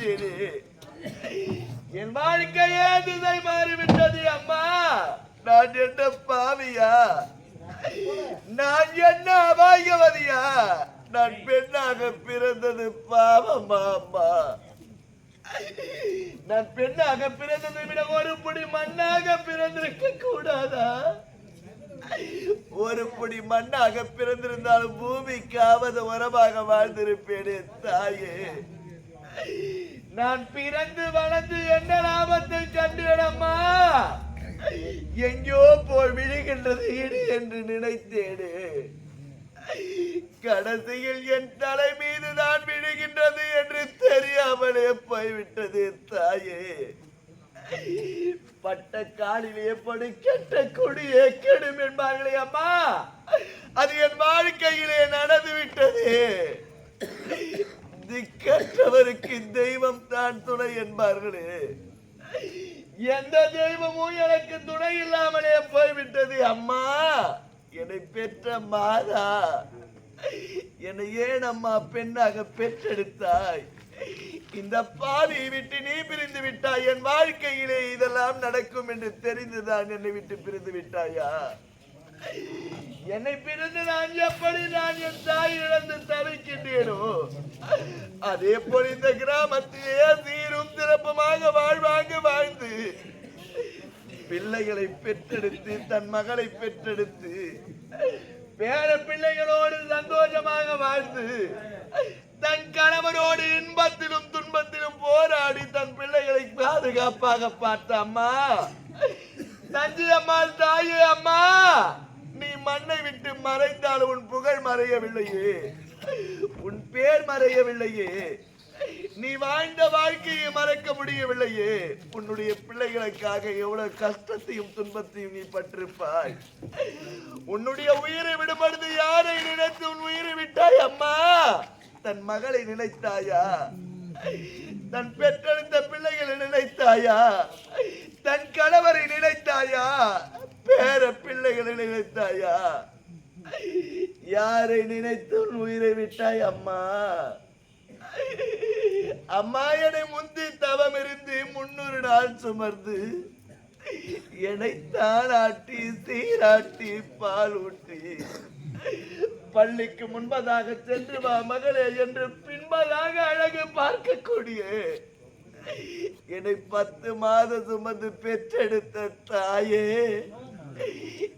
நினைத்தேனே என் வாழ்க்கையே திசை மாறிவிட்டது அம்மா. நான் என்ன பாவியா? நான் என்ன அபாயவதியா? நான் பெண்ணாக பிறந்தது பாவமா அம்மா? நான் பெண்ணாக பிறந்ததை விட ஒரு புடி மண்ணாக பிறந்திருக்க கூடாதா? ஒரு புடி மண்ணாக பிறந்திருந்தாலும் பூமிக்காவது உரமாக வாழ்ந்திருப்பேனே தாயே. நான் பிறந்து வளர்ந்து என்ன லாபத்தை கண்டேனம்மா எங்கோ போய் விழுகின்றது இடு என்று நினைத்தேடு கடைசியில் என் தலை மீது தான் விழுகின்றது என்று தெரியாமலே போய்விட்டது தாயே. பட்ட காலிலே படு கெட்ட கொடியே கெடும் என்பார்களே அம்மா. அது என் வாழ்க்கையிலே நடந்து விட்டது திக்கற்றவருக்கு தெய்வம் தான் துணை என்பார்களே. எந்த தெய்வமும் எனக்கு துணை இல்லாமலே போய்விட்டது அம்மா. என்னை பெற்ற மாதா. என்னை ஏன் அம்மா பெண்ணாக பெற்றெடுத்தாய்? இந்த பாதையை விட்டு நீ பிரிந்து விட்டாய். என் வாழ்க்கையிலே இதெல்லாம் நடக்கும் என்று தெரிந்துதான் என்னை விட்டு பிரிந்து விட்டாயா? என்னை பிறந்து நான் எப்படி நான் என் தாய் இழந்து தவிக்கின்றேனோ? அதே போல் இந்த கிராமத்திலேயே சீரும் சிறப்புமாக வாழ்வாங்க வாழ்ந்து பிள்ளைகளை பெற்றெடுத்து தன் மகளை பெற்றெடுத்து பேர பிள்ளைகளோடு சந்தோஷமாக வாழ்ந்து தன் கணவனோடு இன்பத்திலும் துன்பத்திலும் போராடி தன் பிள்ளைகளை பாதுகாப்பாக பார்த்த அம்மா. தஞ்சை அம்மா தாயே அம்மா. மண்ணை விட்டு மறைந்தால் உன் புகழ் மறையவில்லையே. உன் பேர் மறையவில்லையே. நீ வாழ்ந்த வாழ்க்கையை மறக்க முடியவில்லையே. உன்னுடைய பிள்ளைகளுக்காக எவ்வளவு கஷ்டத்தையும் துன்பத்தையும் நீ பட்டிருப்பாய். உன்னுடைய உயிரை விடுபடுத்து யாரை நினைத்து உன் உயிரை விட்டாய் அம்மா? தன் மகளை நினைத்தாயா? தன் பெற்றெடுத்த பிள்ளைகளை நினைத்தாயா? தன் கணவரை நினைத்தாயா? பேர பிள்ளைகளை நினைத்தாயா? யாரை நினைத்தும் உயிரை விட்டாய் அம்மா? அம்மா என்னை முந்தி தவம் இருந்து முன்னூறு நாள் சுமர்ந்து என்னை தாளாட்டி சீராட்டி பால் ஊட்டி. பள்ளிக்கு முன்பதாக சென்று வா மகளே என்று பின்பதாக அழகு பார்க்கக்கூடிய என்னை பத்து மாத சுமந்து பெற்றெடுத்த தாயே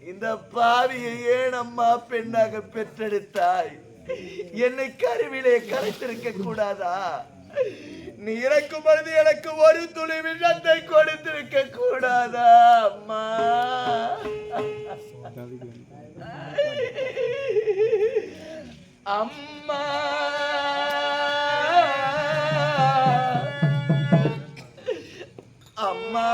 இந்த பாவியை ஏன் அம்மா பெண்ணாக பெற்றெடுத்தாய்? என்னை கருவிலே கரைத்திருக்க கூடாதா? நீ இறக்கும் பொழுது எனக்கு ஒரு துளி விஷத்தை கொடுத்திருக்க கூடாதா அம்மா? அம்மா! அம்மா.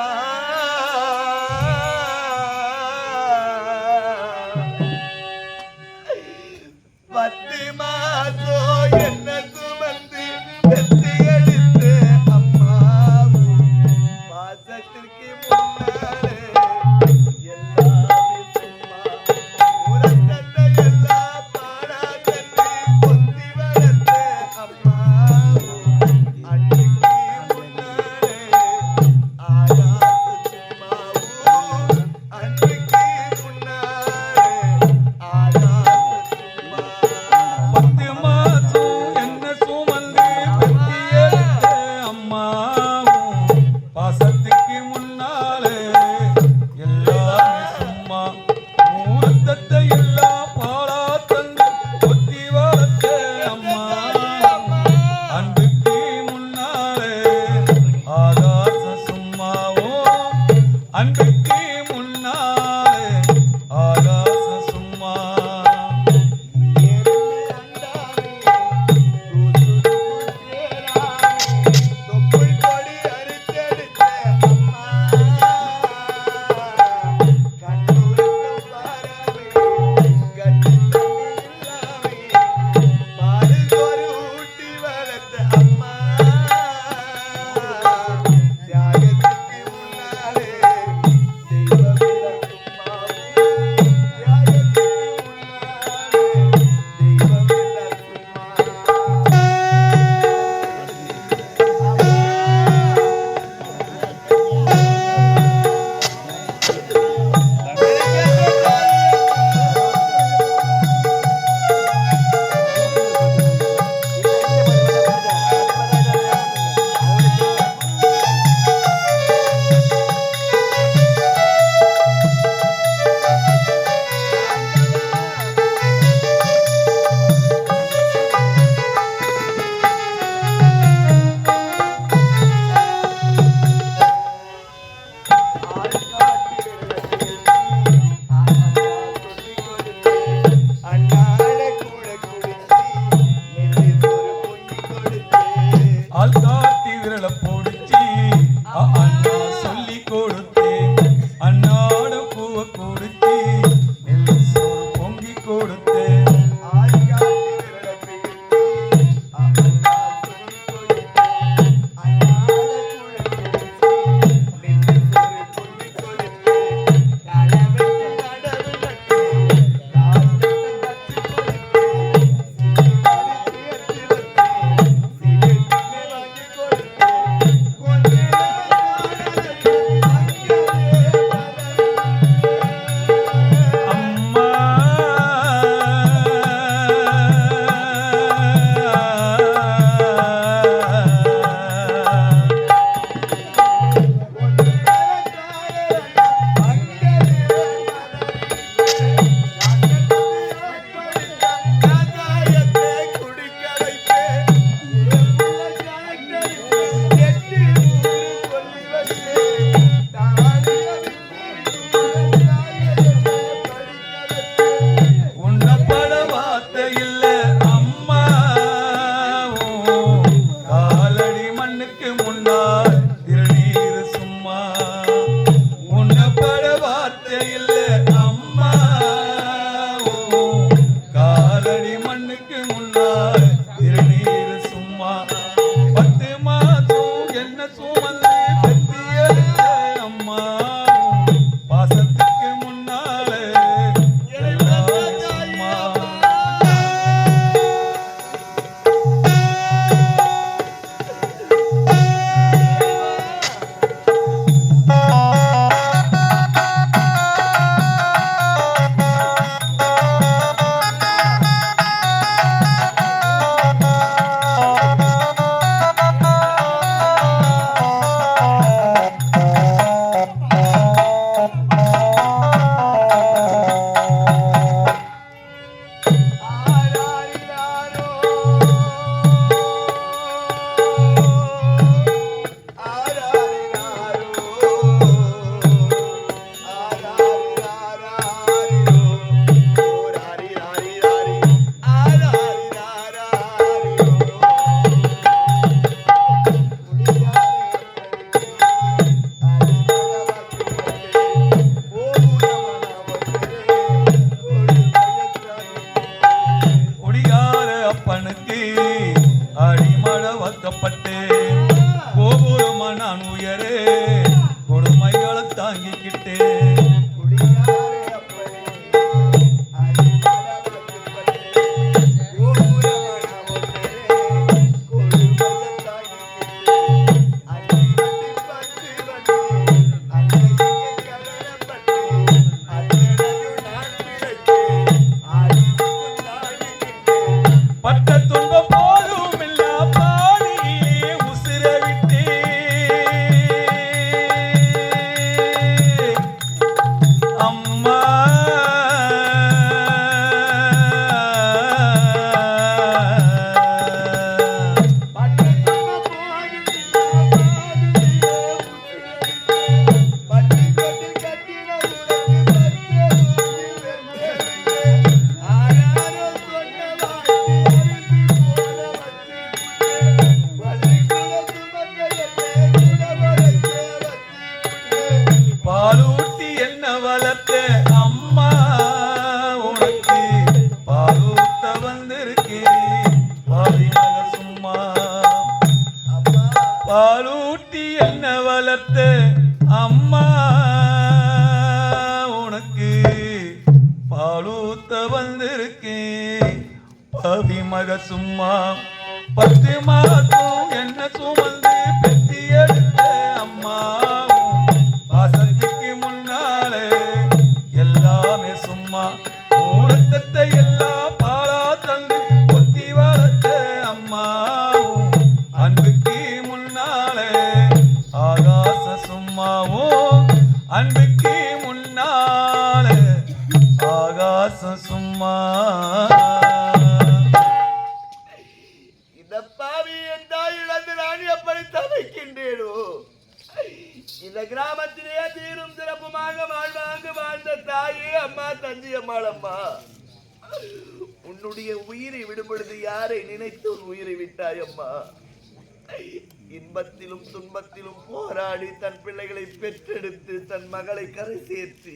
பெற்றெடுத்து தன் மகளை கரை சேர்த்து.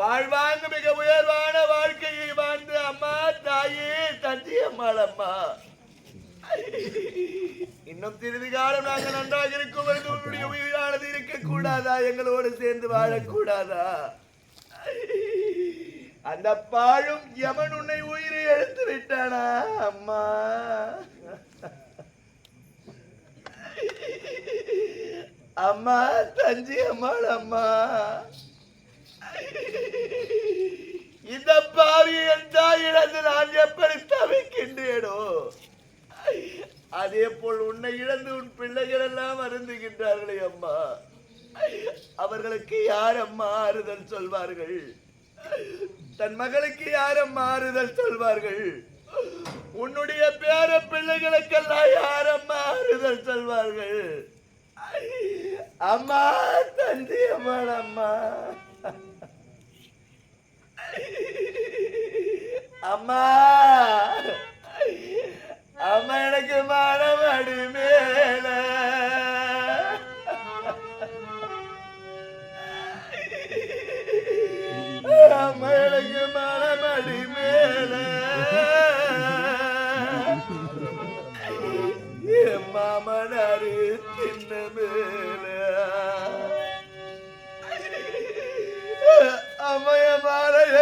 வாழ்வாங்க மிக உயர்வான வாழ்க்கையை வாழ்ந்து அம்மா தாயே தந்தி அம்மாள் அம்மா. இன்னும் சிறிது காலம் நாங்கள் நன்றாக இருக்கும் என்று உன்னுடைய உயிரானது இருக்கக்கூடாதா? எங்களோடு சேர்ந்து வாழக்கூடாதா? அந்த பாழும் யமன் உன்னை உயிரை எடுத்து விட்டானா அம்மா? அம்மா தஞ்சி அம்மாள் அம்மா. இந்த பாவி என் நான் எப்படி தவிக்கின்றேனோ? அதே போல் உன்னை இழந்து உன் பிள்ளைகள் எல்லாம் வருந்துகின்றார்களே அம்மா. அவர்களுக்கு யார் அம்மா ஆறுதல் சொல்வார்கள்? தன் மகளுக்கு யார் அம்மா ஆறுதல் சொல்வார்கள்? உன்னுடைய பேர பிள்ளைகளுக்கெல்லாம் யார் அம்மா ஆறுதல் சொல்வார்கள்? அம்மா தந்தி அம்மா அம்மா. அம்மா அம்மா எனக்கு மனமடி மேல அம்மா எனக்கு மனமடி மேல மாமனாரு மேல. அம்மைய மாலைய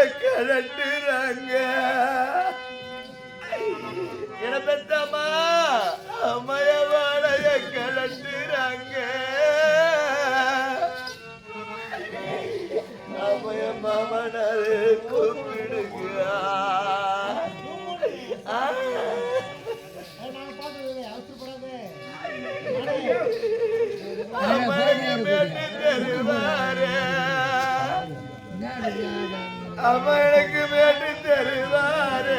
என பெத்தம்மா அம்மைய மாலைய கழட்டுறாங்க கூப்பிடுங்க அம்மைக்கு தருவாரு அவனுக்கு வேண்டி தருவாரு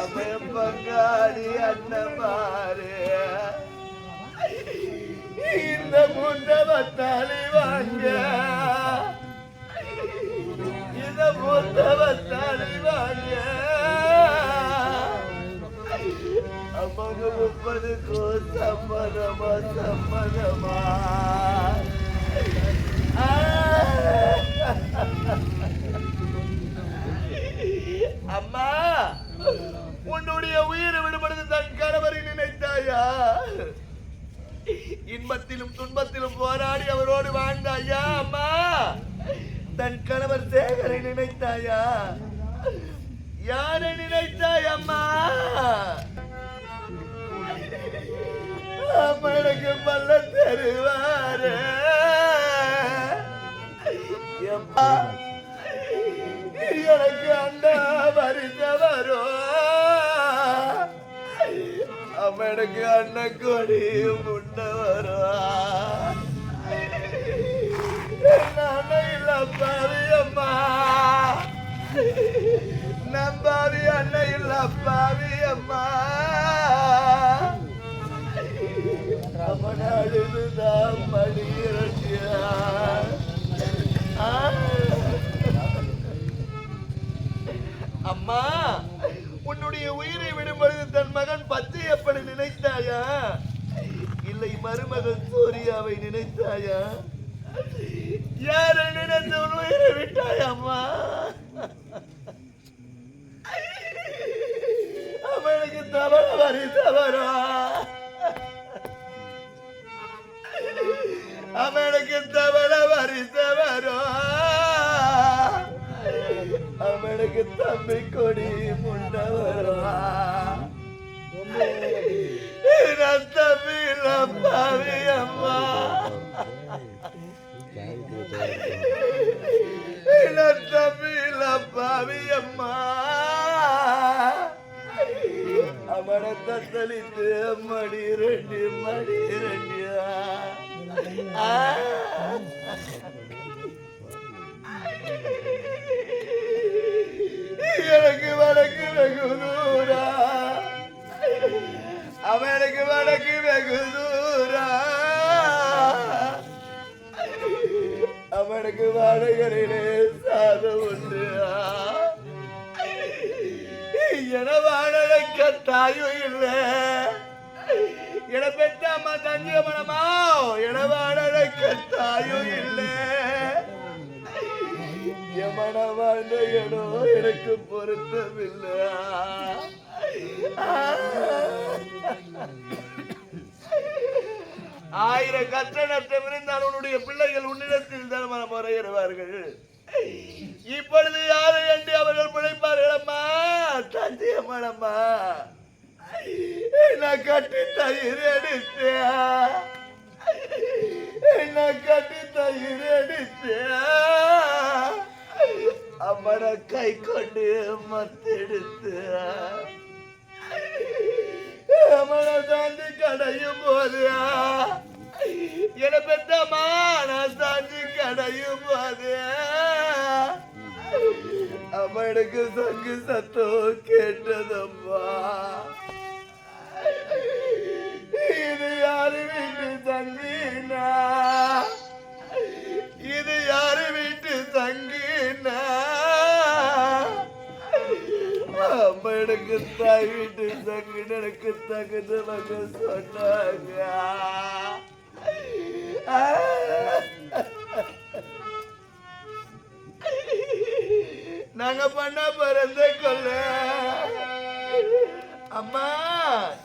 அவன் பங்காளி அண்ணமாரு இந்த முந்தவத்தாலி வாங்க இந்த முந்தவத்தாலி வாங்க அவங்க முப்பதுக்கோ சம்மதமா சம்மதமா அம்மா உன்னுடைய உயிரை விடுபடுது தன் கணவரை நினைத்தாயா? இன்பத்திலும் துன்பத்திலும் போராடி அவரோடு வாழ்ந்தாயா அம்மா? தன் கணவர் சேகரை நினைத்தாயா? யாரை நினைத்தாய் அம்மா? அம்மா பல்ல தருவாரு. எம்மா எனக்கு அண்ணா பரிச வரும் அம்மா அண்ணன் கொடி முன்ன அண்ணன் இல்ல அம்மா. நம்பாவி அண்ணன் இல்ல அம்மா. தத்தளித்து வாழ்ந்த எனக்கு பொருத்தமில்லை. ஆயிரம் கற்ற நஷ்டம் இருந்தால் உன்னுடைய பிள்ளைகள் உன்னிடத்தில் தான் முறையிடுவார்கள். இப்பொழுது யாரை என்று அவர்கள் பிழைப்பார்கள் அம்மா? தந்தியம்மனம்மா என்ன கட்டி தயிர் எடுத்தியா என்ன கட்டி தயிர் எடுத்தியா அம்மன கை கொண்டு மத்தெடுத்து. அம்மன தாண்டி கடையும் போது. என பெத்தம்மா நான் தாண்டி கடையும் போது. அவனுக்கு சங்கு சத்தம் கேட்டதம்மா தாய் வீட்டு தங்கு எனக்கு தகுந்தவங்க சொன்னாங்க. நாங்க பண்ண பிறந்த கொல்ல அம்மா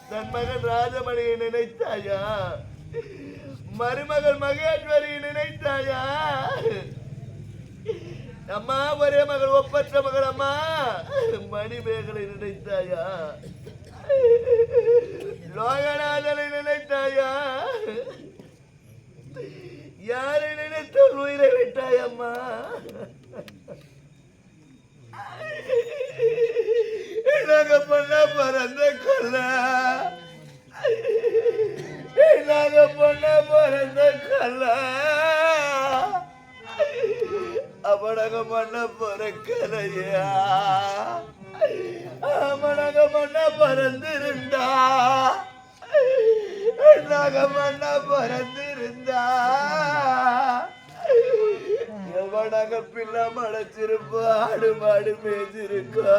தன் மகன் ராஜமணியை நினைத்தாயா? மருமகள் மகேஸ்வரியை நினைத்தாயா? அம்மா ஒரே மகள் ஒப்பற்ற மகள் அம்மா. மணிமேகலை நினைத்தாயா? லோகநாதனை நினைத்தாயா? யாரை நினைத்தால் உன் உயிரை விட்டாயம்மா நாங்க பண்ண பறந்த கொல்ல. நாங்க பண்ண பறந்த கொல்ல. அவனக பண்ண பிறக்கலையா? அவனக பண்ண பிறந்திருந்தா? நாங்க பண்ண பிறந்திருந்தா? எவனாக பிள்ளை மலைச்சிருப்பா ஆடு மாடு மேய்ச்சிருக்கா?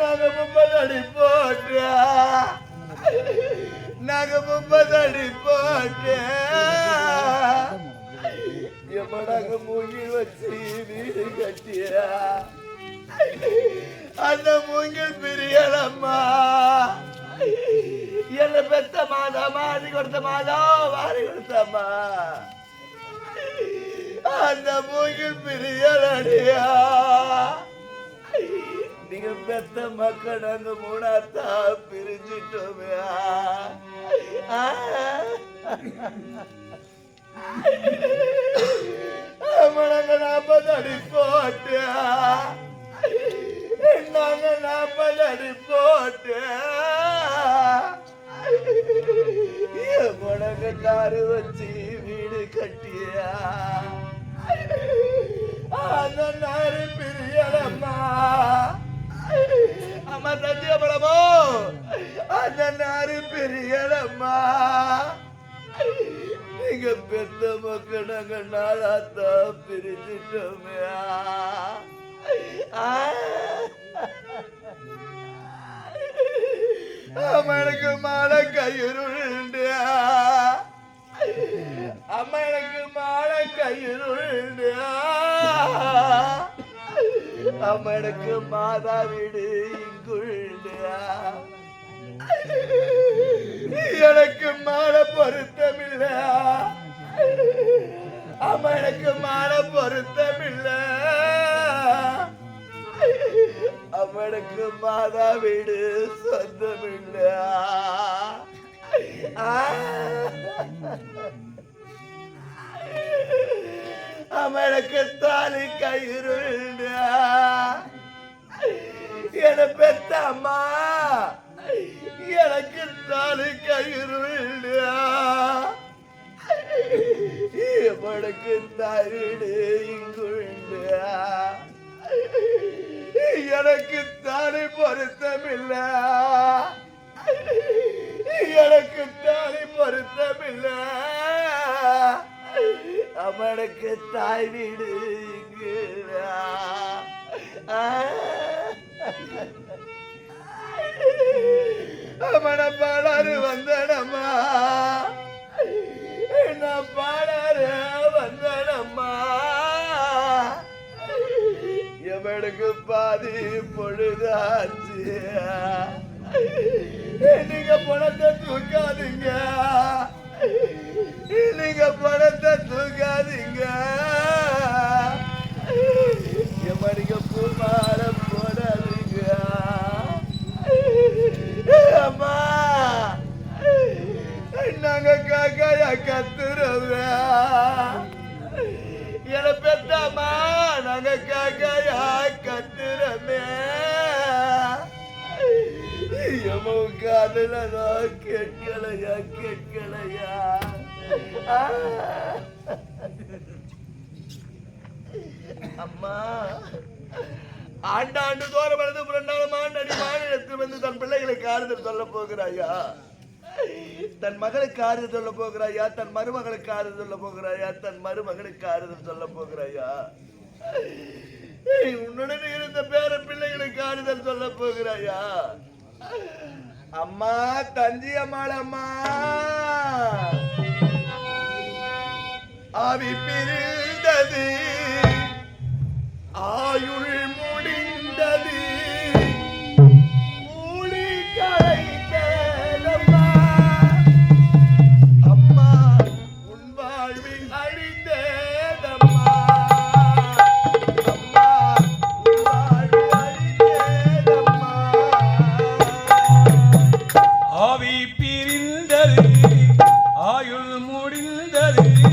நாங்க அடி போட்டா நகமும் பதடி போட்டா. எவனாக மூங்கில் வச்சு வீடு கட்டியா. அந்த மூங்கில் பிரியலம்மா என்ன பெத்த மாதா மாறி கொடுத்த மாதா மாறி கொடுத்தம்மா அந்த மூங்கில் பிரியலடியா நீங்க பெத்த மக்கள் அந்த மூணாத்தா பிரிஞ்சிட்டோமையா நாங்க நாற்பது அடி போட்டு நாங்க நாற்பது அடி போட்டு உனக்கு தாரு வச்சு வீடு கட்டியா அந்த நாரு பிரியலை அந்த பெரியலம்மா நீங்க பெத்த மக்கள் நாங்க நாளாத்தா பிரிஞ்சிட்டோமே. அம்மா எனக்கு மாலை கயிறுண்டு அம்மா எனக்கு மாலை கயிறுண்டு அம்மா எனக்கு மாதா வீடு இங்குண்டு. எனக்கு மால பொருத்தம் இல்ல அம்மா எனக்கு மால மாலை பொருத்தமில்ல அவனுக்கு மாதா வீடு சொந்தம் இல்ல அவனுக்கு தாலி கயிறு என பெத்த அம்மா. எனக்கு தாலி கயிறுண்ட இவனுக்கு தருடு இங்குண்டு. எனக்கு தானே பொருத்தமில்ல. எனக்கு தானே பொருத்தமில்ல. அவனுக்கு தாய் வீடு இங்குடா. ஆ. பாடாரு வந்தனம்மா. என்ன பாடாரு வந்தனம்மா. எவனுக்கு பாதி பொழுதாச்சு? நீங்க பணத்தை தூக்காதீங்க? நீங்க பணத்தை தூக்காதீங்க? காக்காயா கத்துறோம் என பெத்தாமா நாங்க காக்காயா கத்துறமே. எமோ காதல நான் கேட்கலையா கேட்கலையா? அம்மா ஆண்டாண்டு தோறும் வளர்ந்து புரண்டாலும் ஆண்டடி மாநிலத்தில் வந்து தன் பிள்ளைகளுக்கு ஆறுதல் சொல்ல போகிறாயா? தன் மகளுக்கு ஆறுதல் சொல்ல போகிறாயா? தன் மருமகளுக்கு ஆறுதல் சொல்ல போகிறாயா? தன் மருமகளுக்கு ஆறுதல் சொல்ல போகிறாயா? உன்னுடன் இருந்த பேர பிள்ளைகளுக்கு ஆறுதல் சொல்ல போகிறாயா? அம்மா தஞ்சி அம்மாள் அம்மா. ஆவி பிரிந்தது ஆயுள் முடிந்தது. பிரிந்தது ஆயுள் முடிந்தது.